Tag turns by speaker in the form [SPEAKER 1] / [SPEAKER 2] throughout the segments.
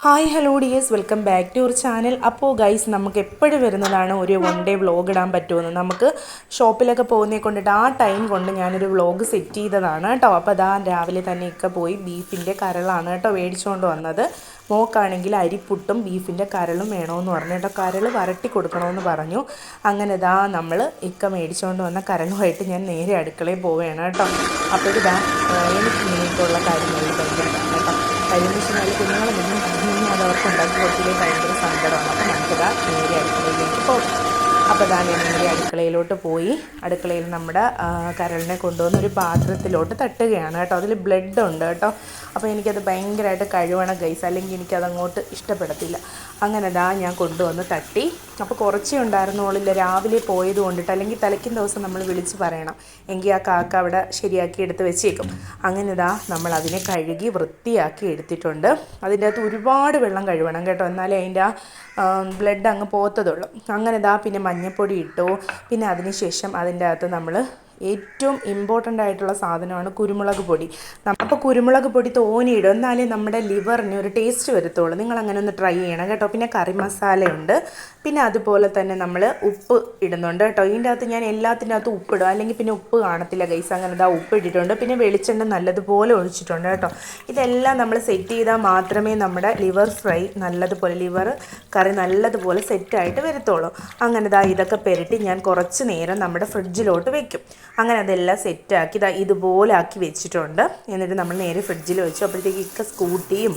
[SPEAKER 1] Hi hello dears welcome back to your channel അപ്പോൾ guys നമുക്ക് എപ്പോഴും വരുന്നതാണ് ഒരു വൺ ഡേ വ്ളോഗ് ഇടാൻ പറ്റുമെന്ന്. നമുക്ക് ഷോപ്പിലൊക്കെ പോകുന്നതെ കൊണ്ടിട്ട് ആ ടൈം കൊണ്ട് ഞാനൊരു വ്ളോഗ് സെറ്റ് ചെയ്തതാണ് കേട്ടോ അപ്പോൾ അതാ രാവിലെ തന്നെയൊക്കെ പോയി ബീഫിന്റെ കരളാണ് കേട്ടോ മേടിച്ചുകൊണ്ട് വന്നത്. മോക്കാണെങ്കിൽ അരിപ്പുട്ടും ബീഫിന്റെ കരളും വേണമെന്ന് പറഞ്ഞു കേട്ടോ കരൾ വരട്ടി കൊടുക്കണമെന്ന് പറഞ്ഞു. അങ്ങനെ ഇതാ നമ്മൾ ഇക്ക മേടിച്ചുകൊണ്ട് വന്ന കരളുമായിട്ട് ഞാൻ നേരെ അടുക്കളയിൽ പോവുകയാണ് കേട്ടോ അപ്പോൾ ഇതാ എനിക്ക് ഇങ്ങനെയൊക്കെയുള്ള കാര്യങ്ങളിൽ ഭയങ്കര കേട്ടോ എന്ന് വെച്ചാൽ കുഞ്ഞുങ്ങളെ മുന്നും കുഞ്ഞുങ്ങൾ അത് അവർക്ക് ഉണ്ടാക്കി കൊടുത്തില്ലേ ഭയങ്കര സങ്കടമാണ്. അപ്പോൾ നമുക്കിതാ നേരെ അടുക്കളയിലേക്ക് പോകും അപ്പോൾ ഇതാ ഞാൻ നേരെ അടുക്കളയിലോട്ട് പോയി അടുക്കളയിൽ നമ്മുടെ കരളിനെ കൊണ്ടുവന്ന് ഒരു പാത്രത്തിലോട്ട് തട്ടുകയാണ് കേട്ടോ. അതിൽ ബ്ലഡ് ഉണ്ട് കേട്ടോ. അപ്പോൾ എനിക്കത് ഭയങ്കരമായിട്ട് കഴിവണം ഗൈസ് അല്ലെങ്കിൽ എനിക്കതങ്ങോട്ട് ഇഷ്ടപ്പെടത്തില്ല. അങ്ങനെ ദാ ഞാൻ കൊണ്ടുവന്ന് തട്ടി. അപ്പോൾ കുറച്ചേ ഉണ്ടായിരുന്നുള്ളില്ല രാവിലെ പോയത് കൊണ്ടിട്ട് അല്ലെങ്കിൽ തലയ്ക്കും ദിവസം നമ്മൾ വിളിച്ച് പറയണം. എങ്കിൽ ആ കാക്ക അവിടെ ശരിയാക്കി എടുത്ത് വെച്ചേക്കും. അങ്ങനെ ദാ നമ്മൾ അതിനെ കഴുകി വൃത്തിയാക്കി എടുത്തിട്ടുണ്ട്. അതിന്റെ അകത്ത് ഒരുപാട് വെള്ളം കഴുകണം കേട്ടോ. എന്നാലേ അതിന്റെ ആ ബ്ലഡ് അങ്ങ് പോത്തതുള്ളൂ അങ്ങനെ ദാ പിന്നെ മഞ്ഞൾപ്പൊടി ഇട്ടു. പിന്നെ അതിന് ശേഷം അതിന്റെ അകത്ത് നമ്മൾ ഏറ്റവും ഇമ്പോർട്ടന്റ് ആയിട്ടുള്ള സാധനമാണ് കുരുമുളക് പൊടി. അപ്പോൾ കുരുമുളക് പൊടി തോനിയിടും എന്നാലേ നമ്മുടെ ലിവറിന് ഒരു ടേസ്റ്റ് വരത്തുള്ളൂ. നിങ്ങൾ അങ്ങനെ ഒന്ന് ട്രൈ ചെയ്യണം കേട്ടോ. പിന്നെ കറി മസാലയുണ്ട്. പിന്നെ അതുപോലെ തന്നെ നമ്മൾ ഉപ്പ് ഇടുന്നുണ്ട് കേട്ടോ. ഇതിന്റെ അകത്ത് ഞാൻ എല്ലാത്തിന്റെ അകത്ത് ഉപ്പിടും അല്ലെങ്കിൽ പിന്നെ ഉപ്പ് കാണത്തില്ല ഗൈസ് അങ്ങനെ ഇതാ ഉപ്പ് ഇട്ടിട്ടുണ്ട്. പിന്നെ വെളിച്ചെണ്ണ നല്ലതുപോലെ ഒഴിച്ചിട്ടുണ്ട് കേട്ടോ. ഇതെല്ലാം നമ്മൾ സെറ്റ് ചെയ്താൽ മാത്രമേ നമ്മുടെ ലിവർ ഫ്രൈ നല്ലതുപോലെ ലിവർ കറി നല്ലതുപോലെ സെറ്റായിട്ട് വരത്തുള്ളൂ. അങ്ങനെ ഇതാ ഇതൊക്കെ പെരട്ടി ഞാൻ കുറച്ച് നേരം നമ്മുടെ ഫ്രിഡ്ജിലോട്ട് വെക്കും. അങ്ങനെ അതെല്ലാം സെറ്റാക്കി ഇതാ ഇതുപോലെ ആക്കി വെച്ചിട്ടുണ്ട്. എന്നിട്ട് നമ്മൾ നേരെ ഫ്രിഡ്ജിൽ വെച്ചു. അപ്പോഴത്തേക്ക് ഇക്ക സ്കൂട്ടിയും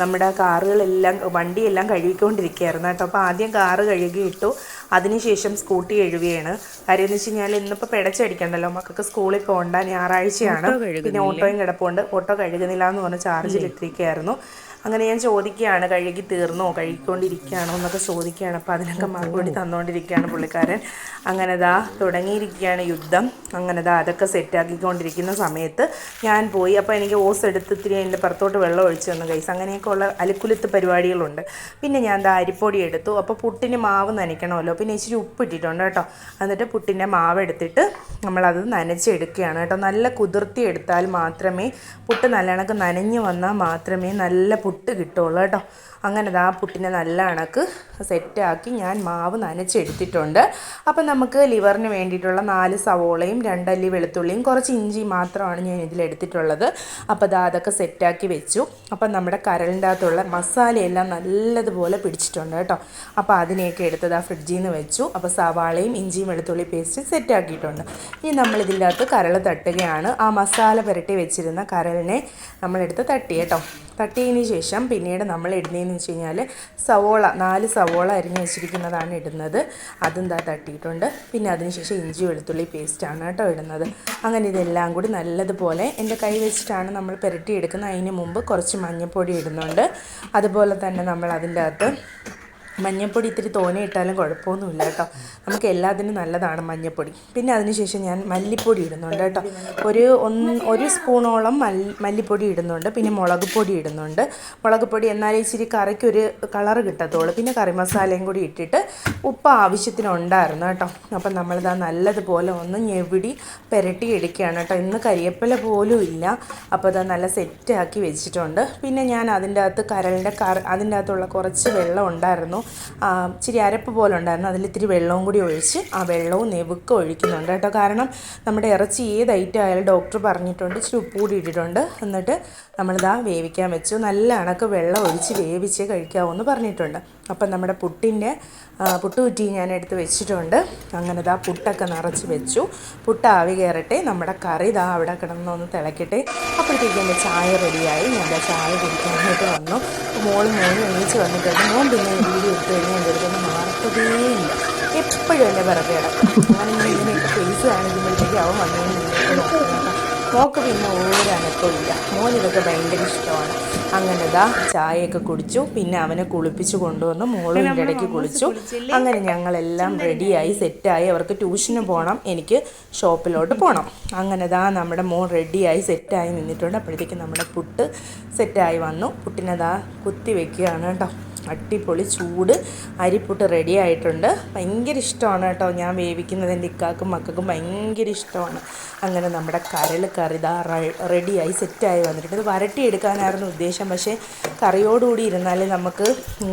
[SPEAKER 1] നമ്മുടെ കാറുകളെല്ലാം വണ്ടിയെല്ലാം കഴുകിക്കൊണ്ടിരിക്കുകയായിരുന്നു കേട്ടോ. അപ്പോൾ ആദ്യം കാറ് കഴുകി ഇട്ടു. അതിനുശേഷം സ്കൂട്ടി കഴുകുകയാണ്. കാര്യം എന്ന് വെച്ച് കഴിഞ്ഞാൽ ഇന്നിപ്പോൾ പിടച്ചടിക്കണ്ടല്ലോ. മക്കൾക്ക് സ്കൂളിൽ പോകണ്ട ഞായറാഴ്ചയാണ്. പിന്നെ ഓട്ടോയും കിടപ്പുണ്ട്. ഓട്ടോ കഴുകുന്നില്ല എന്ന് പറഞ്ഞ് ചാർജിലിട്ടിരിക്കുകയായിരുന്നു. അങ്ങനെ ഞാൻ ചോദിക്കുകയാണ് കഴുകി തീർന്നോ? കഴുകിക്കൊണ്ടിരിക്കുകയാണോ? എന്നൊക്കെ ചോദിക്കുകയാണ്. അപ്പോൾ അതിനൊക്കെ മറുപടി തന്നുകൊണ്ടിരിക്കുകയാണ് പുള്ളിക്കാരൻ. അങ്ങനെ ദാ തുടങ്ങിയിരിക്കുകയാണ് യുദ്ധം. അങ്ങനെ ദാ അതൊക്കെ സെറ്റാക്കിക്കൊണ്ടിരിക്കുന്ന സമയത്ത് ഞാൻ പോയി. അപ്പോൾ എനിക്ക് ഓസ് എടുത്ത് ഇത്തിരി അതിന്റെ പുറത്തോട്ട് വെള്ളം ഒഴിച്ചു തന്നു കൈസ് അങ്ങനെയൊക്കെ ഉള്ള അലുക്കുലുത്ത് പരിപാടികളുണ്ട്. പിന്നെ ഞാൻ ദാ അരിപ്പൊടി എടുത്തു. അപ്പോൾ പുട്ടിന് മാവ് നനയ്ക്കണമല്ലോ. പിന്നെ ഇച്ചിരി ഉപ്പ് ഇട്ടിട്ടുണ്ട് കേട്ടോ. എന്നിട്ട് പുട്ടിന്റെ മാവ് എടുത്തിട്ട് നമ്മളത് നനച്ചെടുക്കുകയാണ് കേട്ടോ. നല്ല കുതിർത്തി എടുത്താൽ മാത്രമേ പുട്ട് നല്ല കണക്ക് നനഞ്ഞു വന്നാൽ മാത്രമേ നല്ല പുട്ട് കിട്ടുള്ളൂ കേട്ടോ. അങ്ങനെ ആ പുട്ടിനെ നല്ല കണക്ക് സെറ്റാക്കി ഞാൻ മാവ് നനച്ചെടുത്തിട്ടുണ്ട്. അപ്പം നമുക്ക് ലിവറിന് വേണ്ടിയിട്ടുള്ള നാല് സവോളയും രണ്ടല്ലി വെളുത്തുള്ളിയും കുറച്ച് ഇഞ്ചി മാത്രമാണ് ഞാൻ ഇതിലെടുത്തിട്ടുള്ളത് അപ്പോൾ ദാ അതൊക്കെ സെറ്റാക്കി വെച്ചു. അപ്പം നമ്മുടെ കരളിന്റെ അകത്തുള്ള മസാലയെല്ലാം നല്ലതുപോലെ പിടിച്ചിട്ടുണ്ട് കേട്ടോ. അപ്പോൾ അതിനെയൊക്കെ എടുത്തത് ആ ഫ്രിഡ്ജിൽ നിന്ന് വെച്ചു. അപ്പോൾ സവാളയും ഇഞ്ചിയും വെളുത്തുള്ളി പേസ്റ്റ് സെറ്റാക്കിയിട്ടുണ്ട്. ഇനി നമ്മൾ ഇതിന്റെ അകത്ത് കരൾ തട്ടുകയാണ്. ആ മസാല പുരട്ടി വെച്ചിരുന്ന കരളിനെ നമ്മളെടുത്ത് തട്ടി കേട്ടോ. തട്ടിയതിന് ശേഷം പിന്നീട് നമ്മൾ ഇടുന്നതെന്ന് വെച്ച് കഴിഞ്ഞാൽ സവോള നാല് സവോള അരിഞ്ഞ് വെച്ചിരിക്കുന്നതാണ് ഇടുന്നത്. അതും താ തട്ടിയിട്ടുണ്ട്? പിന്നെ അതിനുശേഷം ഇഞ്ചി വെളുത്തുള്ളി പേസ്റ്റാണ് കേട്ടോ ഇടുന്നത്. അങ്ങനെ ഇതെല്ലാം കൂടി നല്ലതുപോലെ എന്റെ കൈ വെച്ചിട്ടാണ് നമ്മൾ പുരട്ടിയെടുക്കുന്നത്. അതിന് മുമ്പ് കുറച്ച് മഞ്ഞൾപ്പൊടി ഇടുന്നുണ്ട്. അതുപോലെ തന്നെ നമ്മൾ അതിന്റെ അകത്ത് മഞ്ഞൾപ്പൊടി ഇത്തിരി തോനെ ഇട്ടാലും കുഴപ്പമൊന്നുമില്ല കേട്ടോ. നമുക്ക് എല്ലാത്തിനും നല്ലതാണ് മഞ്ഞൾപ്പൊടി പിന്നെ അതിനുശേഷം ഞാൻ മല്ലിപ്പൊടി ഇടുന്നുണ്ട് കേട്ടോ. ഒരു ഒന്ന് ഒരു സ്പൂണോളം മല്ലി മല്ലിപ്പൊടി ഇടുന്നുണ്ട്. പിന്നെ മുളക് പൊടി ഇടുന്നുണ്ട്. മുളക് പൊടി എന്നാലേ ഇച്ചിരി കറിക്കൊരു കളർ കിട്ടത്തുള്ളൂ. പിന്നെ കറി മസാലയും കൂടി ഇട്ടിട്ട് ഉപ്പ് ആവശ്യത്തിന് ഉണ്ടായിരുന്നു കേട്ടോ. അപ്പം നമ്മളിതാ നല്ലതുപോലെ ഒന്ന് ഞെവിടി പുരട്ടി എടുക്കുകയാണ് കേട്ടോ. ഇന്ന് കരിയപ്പല പോലും ഇല്ല. അപ്പോൾ അത് നല്ല സെറ്റാക്കി വെച്ചിട്ടുണ്ട്. പിന്നെ ഞാൻ അതിന്റെ അകത്ത് കരളിന്റെ കറ അതിന്റെ അകത്തുള്ള കുറച്ച് വെള്ളം ഉണ്ടായിരുന്നു. ഇച്ചിരി അരപ്പ് പോലെ ഉണ്ടായിരുന്നു. അതിലിത്തിരി വെള്ളവും കൂടി ഒഴിച്ച് ആ വെള്ളവും നെവുക്ക് ഒഴിക്കുന്നുണ്ട് കേട്ടോ. കാരണം നമ്മുടെ ഇറച്ചി ഏത് ഐറ്റം ആയാലും ഡോക്ടർ പറഞ്ഞിട്ടുണ്ട് ഇച്ചിരി ഉപ്പ് കൂടി ഇട്ടിട്ടുണ്ട്. എന്നിട്ട് നമ്മളിതാ വേവിക്കാൻ വെച്ചു. നല്ല അണക്ക് വെള്ളം ഒഴിച്ച് വേവിച്ച് കഴിക്കാവൂ എന്ന് പറഞ്ഞിട്ടുണ്ട്. അപ്പം നമ്മുടെ പുട്ടിന്റെ പുട്ട് കുറ്റി ഞാൻ എടുത്ത് വെച്ചിട്ടുണ്ട്. അങ്ങനെ ഇതാ പുട്ടൊക്കെ നിറച്ച് വെച്ചു. പുട്ട് ആവി കയറട്ടെ. നമ്മുടെ കറി ഇതാ അവിടെ കിടന്നൊന്ന് തിളക്കട്ടെ. അപ്പോഴത്തേക്കും എന്റെ ചായ റെഡിയായി. ഞാൻ ചായ കുടിക്കാനായിട്ട് വന്നു. മോളും മോനും എണീച്ച് വന്നിട്ടുണ്ട്. മോൻ പിന്നെ വീഡിയോ എടുത്തു കഴിഞ്ഞാൽ എന്റെ അടുത്തൊന്നും മാർക്കതേയില്ല എപ്പോഴും എന്റെ പിറകെ കിടക്കും. അങ്ങനെ ഇങ്ങനെയൊക്കെ ഫേസ് കാണിക്കുമ്പോഴത്തേക്കും അവൻ വന്നു മോക്ക് പിന്നെ ഒരു അനക്കവും മോനിതൊക്കെ മോൻ ഇതൊക്കെ ഭയങ്കര ഇഷ്ടമാണ്. അങ്ങനെ ഇതാ ചായയൊക്കെ കുടിച്ചു. പിന്നെ അവനെ കുളിപ്പിച്ചു കൊണ്ടുവന്ന്. മോളും എന്റെ ഇടയ്ക്ക് കുളിച്ചു. അങ്ങനെ ഞങ്ങളെല്ലാം റെഡിയായി സെറ്റായി. അവർക്ക് ട്യൂഷന് പോകണം എനിക്ക് ഷോപ്പിലോട്ട് പോകണം അങ്ങനെ ഇതാ നമ്മുടെ മോൻ റെഡിയായി സെറ്റായി നിന്നിട്ടുണ്ട്. അപ്പോഴത്തേക്കും നമ്മുടെ പുട്ട് സെറ്റായി വന്നു. പുട്ടിനെ ദാ കുത്തി വെക്കുകയാണ് കേട്ടോ. അടിപൊളി ചൂട് അരിപ്പുട്ട് റെഡി ആയിട്ടുണ്ട്. ഭയങ്കര ഇഷ്ടമാണ് കേട്ടോ. ഞാൻ വേവിക്കുന്നത് എന്റെ ഇക്കാക്കും മക്കൾക്കും ഭയങ്കര ഇഷ്ടമാണ്. അങ്ങനെ നമ്മുടെ കരൾ കറി ഇതാ റെഡിയായി സെറ്റായി വന്നിട്ടുണ്ട്. ഇത് വരട്ടിയെടുക്കാനായിരുന്നു ഉദ്ദേശം. പക്ഷേ കറിയോടുകൂടി ഇരുന്നാലേ നമുക്ക്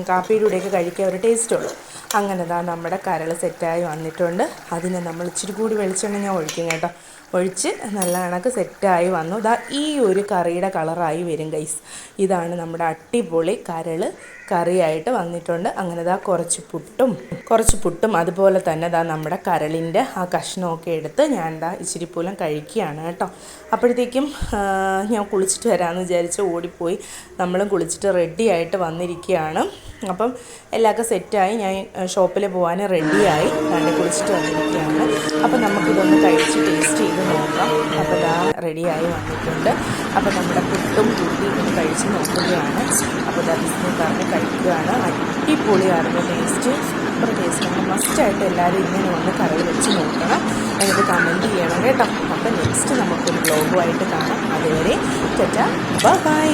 [SPEAKER 1] കാപ്പിയുടെ കൂടെയൊക്കെ കഴിക്കാൻ ഒരു ടേസ്റ്റ് ഉള്ളൂ. അങ്ങനെ ദാ നമ്മുടെ കരൾ സെറ്റായി വന്നിട്ടുണ്ട്. അതിനെ നമ്മൾ ഇച്ചിരി കൂടി വെളിച്ചെണ്ണ ഞാൻ ഒഴിക്കും കേട്ടോ. ഒഴിച്ച് നല്ല കണക്ക് സെറ്റായി വന്നു. ഇതാ ഈ ഒരു കറിയുടെ കളറായി വരും ഗൈസ് ഇതാണ് നമ്മുടെ അട്ടിപൊളി കരൾ കറിയായിട്ട് വന്നിട്ടുണ്ട്. അങ്ങനെ ദാ കുറച്ച് പുട്ടും കുറച്ച് പുട്ടും അതുപോലെ തന്നെ ദാ നമ്മുടെ കരളിന്റെ ആ കഷ്ണമൊക്കെ എടുത്ത് ഞാൻ ദാ ഇച്ചിരി പോലും കഴിക്കുകയാണ് കേട്ടോ. അപ്പോഴത്തേക്കും ഞാൻ കുളിച്ചിട്ട് വരാമെന്ന് വിചാരിച്ച് ഓടിപ്പോയി. നമ്മളും കുളിച്ചിട്ട് റെഡി ആയിട്ട് വന്നിരിക്കുകയാണ്. അപ്പം എല്ലാവർക്കും സെറ്റായി. ഞാൻ ഷോപ്പിൽ പോകാൻ റെഡിയായി കണ്ട് കുളിച്ചിട്ട് വന്നിരിക്കുകയാണ്. അപ്പം നമുക്കിതൊന്ന് കഴിച്ച് റെഡിയായി വന്നിട്ടുണ്ട്. അപ്പോൾ നമ്മുടെ പുട്ടും കുട്ടി ഒന്ന് കഴിച്ച് നോക്കുകയാണ്. അപ്പോൾ ദർശനം പറഞ്ഞ് കഴിക്കുകയാണ്. അടിപൊളിയായിരുന്നു ടേസ്റ്റ് സൂപ്പർ ടേസ്റ്റാണ് മസ്റ്റായിട്ട് എല്ലാവരും ഇങ്ങനെ വന്ന് കറി വെച്ച് നോക്കണം. എന്നിട്ട് കമന്റ് ചെയ്യണം കേട്ടോ. അപ്പോൾ നെക്സ്റ്റ് നമുക്കൊരു ബ്ലോഗുമായിട്ട് കാണാം. അതുവരെ ചച്ച ബൈ